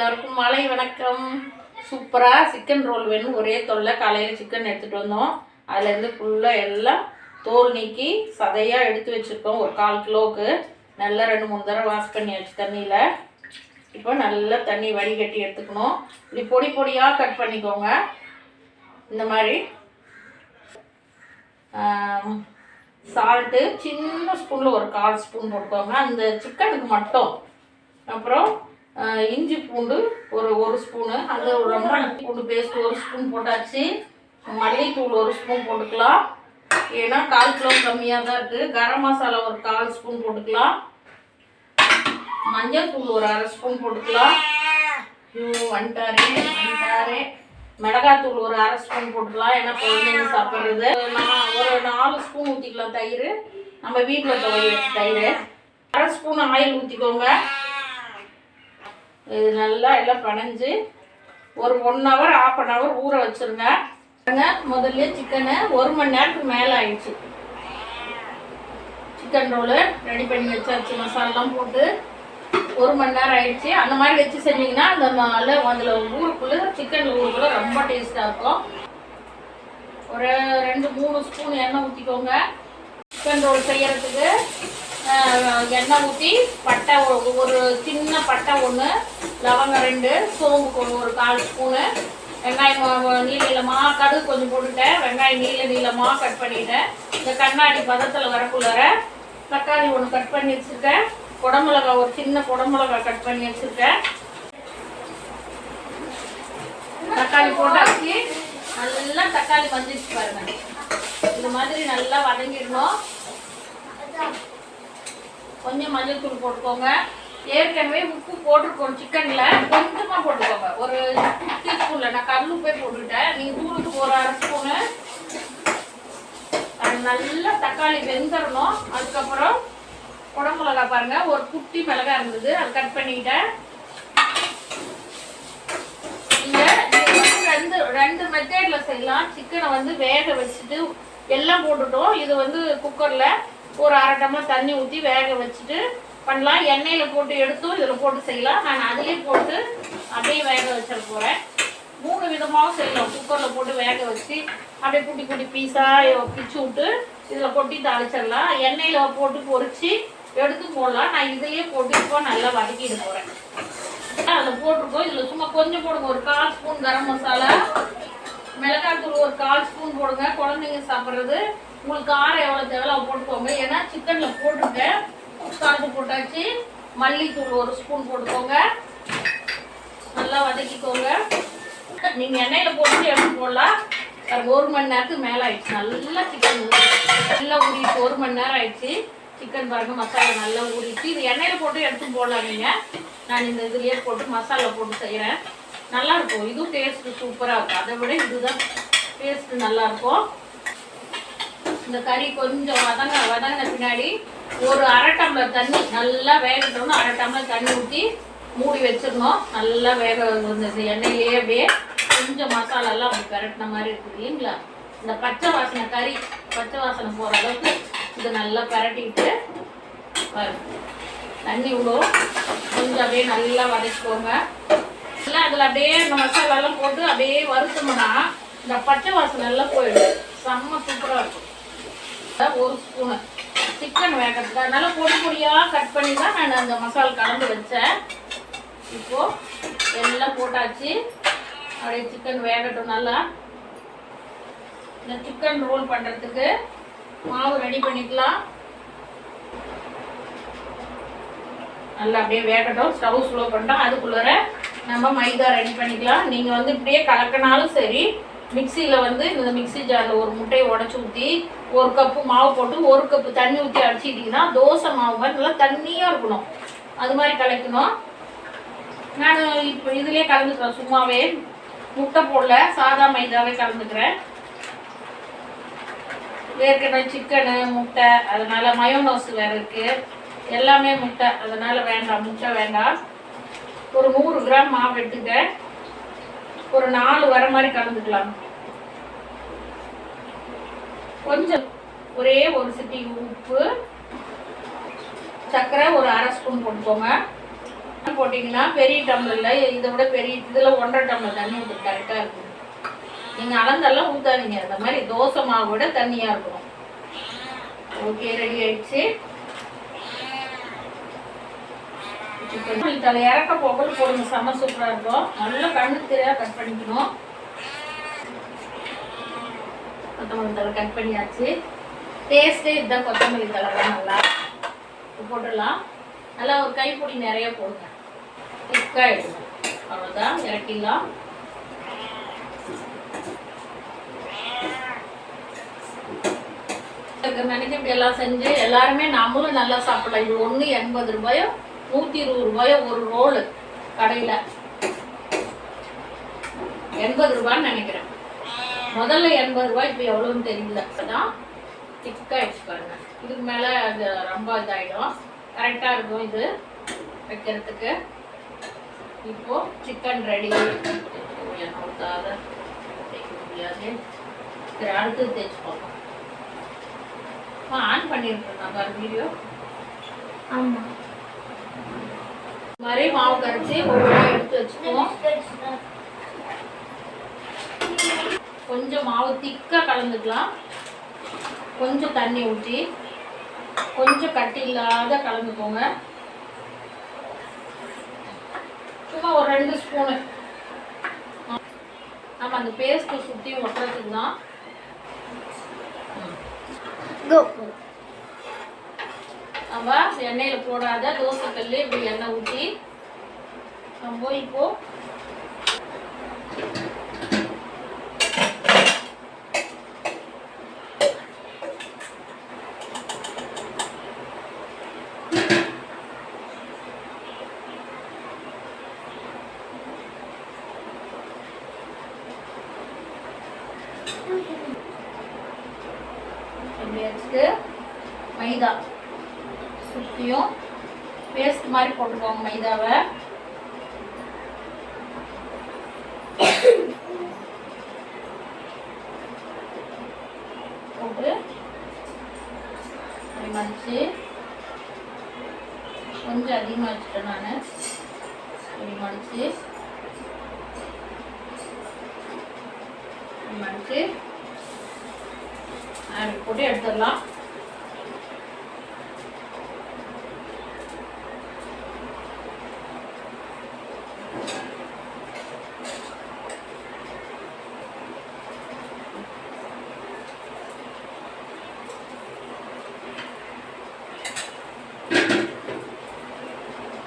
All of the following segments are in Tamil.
எல்லாருக்கும் மாலை வணக்கம். சூப்பராக சிக்கன் ரோல் வேணும். ஒரே தொல்லை காலையில் சிக்கன் எடுத்துகிட்டு வந்தோம். அதுலேருந்து ஃபுல்லாக எல்லாம் தோல் நீக்கி சதையாக எடுத்து வச்சுருக்கோம். ஒரு கால் கிலோவுக்கு. நல்லா ரெண்டு மூணு தடவை வாஷ் பண்ணி வச்சு தண்ணியில். இப்போ நல்லா தண்ணி வடிகட்டி எடுத்துக்கணும். இப்படி பொடி பொடியாக கட் பண்ணிக்கோங்க. இந்த மாதிரி. சால்ட்டு சின்ன ஸ்பூனில் ஒரு கால் ஸ்பூன் போட்டுக்கோங்க. அந்த சிக்கனுக்கு மட்டும். அப்புறம் இஞ்சி பூண்டு ஒரு ஒரு ஸ்பூனு. அது ஒரு ரொம்ப பூண்டு பேஸ்ட் ஒரு ஸ்பூன் போட்டாச்சு. மல்லித்தூள் ஒரு ஸ்பூன் போட்டுக்கலாம். ஏன்னா கால் கிலோ கம்மியாக தான் இருக்குது கரம் மசாலா ஒரு கால் ஸ்பூன் போட்டுக்கலாம். மஞ்சள் தூள் ஒரு அரை ஸ்பூன் போட்டுக்கலாம். ஐயோ வந்துட்டாரே வந்துட்டாரே. மிளகாத்தூள் ஒரு அரை ஸ்பூன் போட்டுக்கலாம். ஏன்னா குழந்தைங்க சாப்பிட்றது. நான் ஒரு நாலு ஸ்பூன் ஊற்றிக்கலாம் தயிர். நம்ம வீட்டில் துவை தயிர். அரை ஸ்பூன் ஆயில் ஊற்றிக்கோங்க இது நல்லா எல்லாம் பனைஞ்சு ஒரு one hour half an hour ஊற வச்சுருங்க. முதல்ல சிக்கனு ஒரு மணி நேரத்துக்கு மேலே ஆயிடுச்சு. சிக்கன் ரோலு ரெடி பண்ணி வச்சாச்சு மசாலாலாம் போட்டு. ஒரு மணி நேரம் ஆயிடுச்சு. அந்த மாதிரி வச்சு செஞ்சீங்கன்னா அந்த நல்ல அதில் ஊருக்குள்ளே சிக்கன் ஊருக்குள்ளே ரொம்ப டேஸ்ட்டாக இருக்கும். ஒரு ரெண்டு மூணு ஸ்பூன் எண்ணெய் ஊற்றிக்கோங்க சிக்கன் ரோல் செய்யறதுக்கு எண்ணெய் ஊற்றி பட்டை ஒரு- சின்ன பட்டை ஒன்று லவங்கம் ரெண்டு சோம்புக்கு ஒரு- கால் ஸ்பூனு. வெங்காயம் நீள நீல நீளமாக கடுகு கொஞ்சம் போட்டுட்டேன் வெங்காயம் நீல நீளமாக கட் பண்ணிட்டேன். இந்த கண்ணாடி பதத்தில் வரக்குள்ளார தக்காளி ஒன்று கட் பண்ணி வச்சுருக்கேன். குடமிளகா ஒரு சின்ன குடமிளகா கட் பண்ணி வச்சுருக்கேன். தக்காளி போட்டாச்சு. நல்லா தக்காளி வந்துச்சு பாருங்க. இந்த மாதிரி நல்லா வதங்கிடணும். கொஞ்சம் மஞ்சள் தூள் போட்டுக்கோங்க. ஏற்கனவே உப்பு போட்டிருக்கோம் சிக்கனில் கொஞ்சமாக போட்டுக்கோங்க. ஒரு டீஸ்பூனில் நான் கல் உப்பே போட்டுட்டேன் நீங்க தூளுக்கு ஒரு அரை ஸ்பூனு அது நல்லா தக்காளி வெந்துடணும் அதுக்கப்புறம் குடமிளகா பாருங்கள் ஒரு குட்டி மிளகா இருந்தது. அது கட் பண்ணிக்கிட்டேன். நீங்க ரெண்டு ரெண்டு மெத்தேடில் செய்யலாம். சிக்கனை வந்து வேக வச்சுட்டு எல்லாம் போட்டுட்டோம். இது வந்து குக்கரில் ஒரு அரை டம்ளர் தண்ணி ஊற்றி வேக வச்சுட்டு பண்ணலாம். எண்ணெயில் போட்டு எடுத்தும் இதில் போட்டு செய்யலாம். நான் அதிலே போட்டு அப்படியே வேக வச்சிட போகிறேன் மூணு விதமாகவும் செய்யலாம். குக்கரில் போட்டு வேக வச்சு அப்படியே குட்டி குட்டி பீஸாக பிச்சு விட்டு இதில் கொட்டி தாளிச்சிடலாம். எண்ணெயில் போட்டு பொறிச்சு எடுத்து போடலாம். நான் இதுலேயே போட்டு இப்போ நல்லா வதக்கிட்டு போகிறேன் அதில் போட்டிருக்கோம். இதில் சும்மா கொஞ்சம் போடுங்க. ஒரு கால் ஸ்பூன் கரம் மசாலா மிளகாய் தூள் ஒரு கால் ஸ்பூன் போடுங்க. குழந்தைங்க சாப்பிட்றது உங்களுக்கு காரம் எவ்வளோ தேவையோ போட்டுக்கோங்க. ஏன்னா சிக்கனில் போட்டிருக்கேன் காரத்து போட்டாச்சு. மல்லித்தூள் ஒரு ஸ்பூன் போட்டுக்கோங்க. நல்லா வதக்கிக்கோங்க. நீங்கள் எண்ணெயில் போட்டு எடுத்து போடலாம்? ஒரு மணி நேரத்துக்கு மேலே ஆயிடுச்சு. நல்லா சிக்கன் நல்லா ஊறிட்டு ஒரு மணி நேரம் ஆயிடுச்சு. சிக்கன் பாருங்க மசாலா நல்லா ஊறிட்டு இது எண்ணெயில் போட்டு எடுத்து போடலாம் நீங்கள் நான் இந்த இதுலேயே போட்டு மசாலா போட்டு செய்கிறேன் நல்லா இருக்கும். இதுவும் டேஸ்ட்டு சூப்பராக இருக்கும். அதை விட இதுதான் டேஸ்ட்டு நல்லாயிருக்கும் இந்த கறி கொஞ்சம் வதங்க வதங்கின பின்னாடி ஒரு அரை டம்ளர் தண்ணி நல்லா வேகட்டணும் அரை டம்ளர் தண்ணி ஊற்றி மூடி வச்சிடணும். நல்லா வேக வந்தது எண்ணெயிலேயே அப்படியே கொஞ்சம் மசாலாலாம் அப்படி பெரட்டின மாதிரி இருக்குது இல்லைங்களா? இந்த பச்சை வாசனை கறி பச்சை வாசனை போகிற அளவுக்கு இதை நல்லா பெரட்டிக்கிட்டு வரும் தண்ணி விடும் கொஞ்சம் அப்படியே நல்லா வதக்கிக்கோங்க. நல்லா அதில் அப்படியே இந்த மசாலாலாம் போட்டு அப்படியே வறுத்தோம்னா இந்த பச்சை வாசனை எல்லாம் போயிடும். செம்ம சூப்பராக இருக்கும். ஒரு ஸ்பூனு. சிக்கன் வேகிறதுக்கு. அதனால பொடி பொடியாக கட் பண்ணி தான் நான் அந்த மசாலா கலந்து வச்சேன். இப்போ எல்லாம் போட்டாச்சு. அப்படியே சிக்கன் வேகட்டும் நல்லா. இந்த சிக்கன் ரோல் பண்ணுறதுக்கு மாவு ரெடி பண்ணிக்கலாம். நல்லா அப்படியே வேகட்டும். ஸ்டவ் ஸ்லோ பண்ணிட்டோம் அதுக்குள்ளார நம்ம மைதா ரெடி பண்ணிக்கலாம். நீங்கள் வந்து இப்படியே கலக்கினாலும் சரி மிக்சியில் வந்து இந்த மிக்ஸி ஜாரில் ஒரு முட்டையை உடச்சி ஊற்றி ஒரு கப்பு மாவு போட்டு ஒரு கப்பு தண்ணி ஊற்றி அடிச்சிட்டிங்கன்னா தோசை மாவு மாதிரி நல்லா தண்ணியாக இருக்கணும். அது மாதிரி கலக்கணும். நான் இப்போ இதுலேயே கலந்துக்கிறேன் சும்மாவே. முட்டை போடல சாதா மைதாவே கலந்துக்கிறேன். ஏற்கனவே சிக்கனு முட்டை அதனால மயோனோஸ் வேறு இருக்குது எல்லாமே முட்டை அதனால் வேண்டாம் முட்டை வேண்டாம். ஒரு நூறு கிராம் மாவு எடுத்துக்க ஒரு நாலு வர மாதிரி கலந்துக்கலாம். கொஞ்சம் ஒரே ஒரு சிட்டி உப்பு சர்க்கரை ஒரு அரை ஸ்பூன் போட்டுக்கோங்க. போட்டிங்கன்னா பெரிய டம்ளரில் இதை விட பெரிய இதில் ஒன்றரை டம்ளர் தண்ணி உங்களுக்கு கரெக்டாக இருக்கும். நீங்கள் அளந்தெல்லாம் ஊற்றாதீங்க அந்த மாதிரி தோசை மாவை விட தண்ணியாக இருக்கணும். ஓகே ரெடி ஆயிடுச்சு. சிக்கன் இறக்க போகிறது போடுங்க. செம்ம சூப்பராக இருக்கும். நல்லா கண்ணு தெரியாத கட் பண்ணிக்கணும். கொத்தமல்லி தலை கட் பண்ணியாச்சு. டேஸ்ட்டே இதுதான் கொத்தமல்லி தலை தான் நல்லா. போட்டுடலாம். நல்லா ஒரு கைப்பொடி நிறைய போடுங்க. திக்காக எடுக்கணும் அவ்வளோதான் இறக்கிடலாம். நினைக்க இப்படி எல்லாம் செஞ்சு எல்லாருமே நம்மளும் நல்லா சாப்பிடலாம். இது ஒன்று எண்பது ரூபாயோ நூற்றி இருபது ரூபாயோ ஒரு ரோலு கடையில். எண்பது ரூபான்னு நினைக்கிறேன். முதல்ல எண்பது ரூபாய் இப்போ எவ்வளோன்னு தெரியல. தான் திக்காக வச்சுக்காருங்க இதுக்கு மேலே அது ரொம்ப இதாகிடும் கரெக்டாக இருக்கும் இது வைக்கிறதுக்கு. இப்போ சிக்கன் ரெடி ஊற்றாத தேய்க்க முடியாது. சரி அடுத்தது தேய்ச்சி பார்ப்போம். ஆன் பண்ணியிருக்கேன் வீடியோ ஆமாம் மாதிரி மாவு கரைச்சி ஒவ்வொன்றா எடுத்து வச்சுக்குவோம். கொஞ்சம் மாவு திக்காக கலந்துக்கலாம். கொஞ்சம் தண்ணி ஊற்றி கொஞ்சம் கட்டி இல்லாத கலந்துக்கோங்க. சும்மா ஒரு ரெண்டு ஸ்பூனு. நம்ம அந்த பேஸ்ட்டு சுற்றி ஒட்டுறதுக்கு தான் நம்ம எண்ணெயில் போடாத தோசைக்கல் இப்படி எண்ணெய் ஊற்றி நம்ம இப்போ மைதா. சுற்றியும் பேஸ்ட் மாதிரி போட்டுக்கோங்க மைதாவை. போட்டு மதிச்சு கொஞ்சம் அதிகமாக வச்சுட்டேன் நான். இப்படி மடிச்சு. இப்படி மடிச்சு. அப்படி போட்டு எடுத்துடலாம்.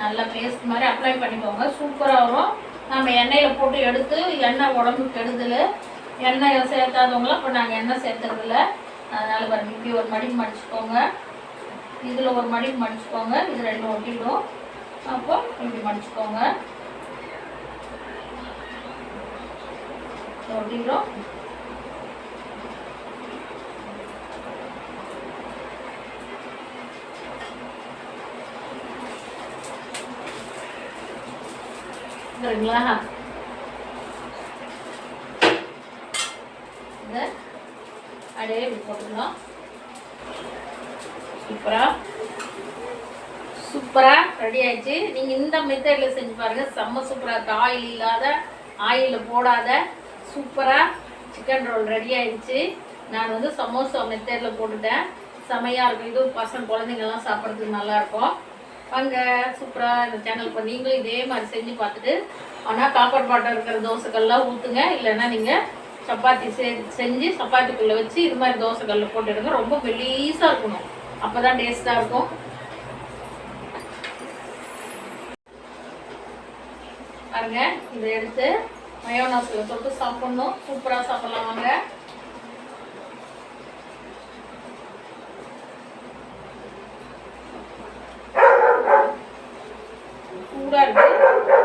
நல்லா பேஸ்ட் மாதிரி அப்ளை பண்ணிக்கோங்க. சூப்பராக வரும். நம்ம எண்ணெயில் போட்டு எடுத்து எண்ணெய் உடம்பு கெடுதல். எண்ணெய் சேர்த்தாதவங்களாம் இப்போ நாங்கள் எண்ணெய் சேர்த்துறதில்ல அதனால் பாருங்க இப்படி ஒரு மடிப்பு மடிச்சுக்கோங்க. இதில் ஒரு மடிப்பு மடிச்சுக்கோங்க. இது ரெண்டும் ஒட்டிடும். அப்போ இப்படி மடிச்சுக்கோங்க. ஒட்டிடும். சரிங்களா இதை அப்படியே இப்படி போட்டுக்கலாம் சூப்பரா சூப்பரா ரெடி ஆயிடுச்சு. நீங்க இந்த மெத்தட்ல செஞ்சு பாருங்க. செம்ம சூப்பரா இருக்கு. ஆயில் இல்லாத ஆயிலில் போடாத. சூப்பரா சிக்கன் ரோல் ரெடி ஆயிடுச்சு. நான் வந்து சமோசா மெத்தட்ல போட்டுட்டேன். செமையா இருக்கும். இதுவும் பசங்க குழந்தைங்கள்லாம் சாப்பிட்றதுக்கு நல்லா இருக்கும். வாங்க சூப்பராக இந்த சேனல் இப்போ நீங்களும் இதே மாதிரி செஞ்சு பார்த்துட்டு ஆனால் காப்பர் பாட்டம் இருக்கிற தோசைகள்லாம் ஊற்றுங்க இல்லைன்னா நீங்கள் சப்பாத்தி செ செஞ்சு சப்பாத்திக்குள்ளே வச்சு இது மாதிரி தோசைகளில் போட்டுடுங்க ரொம்ப மெலீஸாக இருக்கணும். அப்போ தான் டேஸ்ட்டாக இருக்கும். பாருங்க இதை எடுத்து மயோனாஸில் தொட்டு சாப்பிட்ணும். சூப்பராக சாப்பிட்லாம் வாங்க. சூடாக இருக்கு.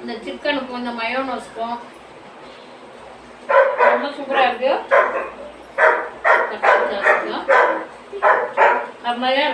இந்த சிக்கனுக்கும் இந்த மயோனோஸ்க்கும் ரொம்ப சூப்பராக இருக்குது தக்காளி சாதத்துக்கும் செம்மையாக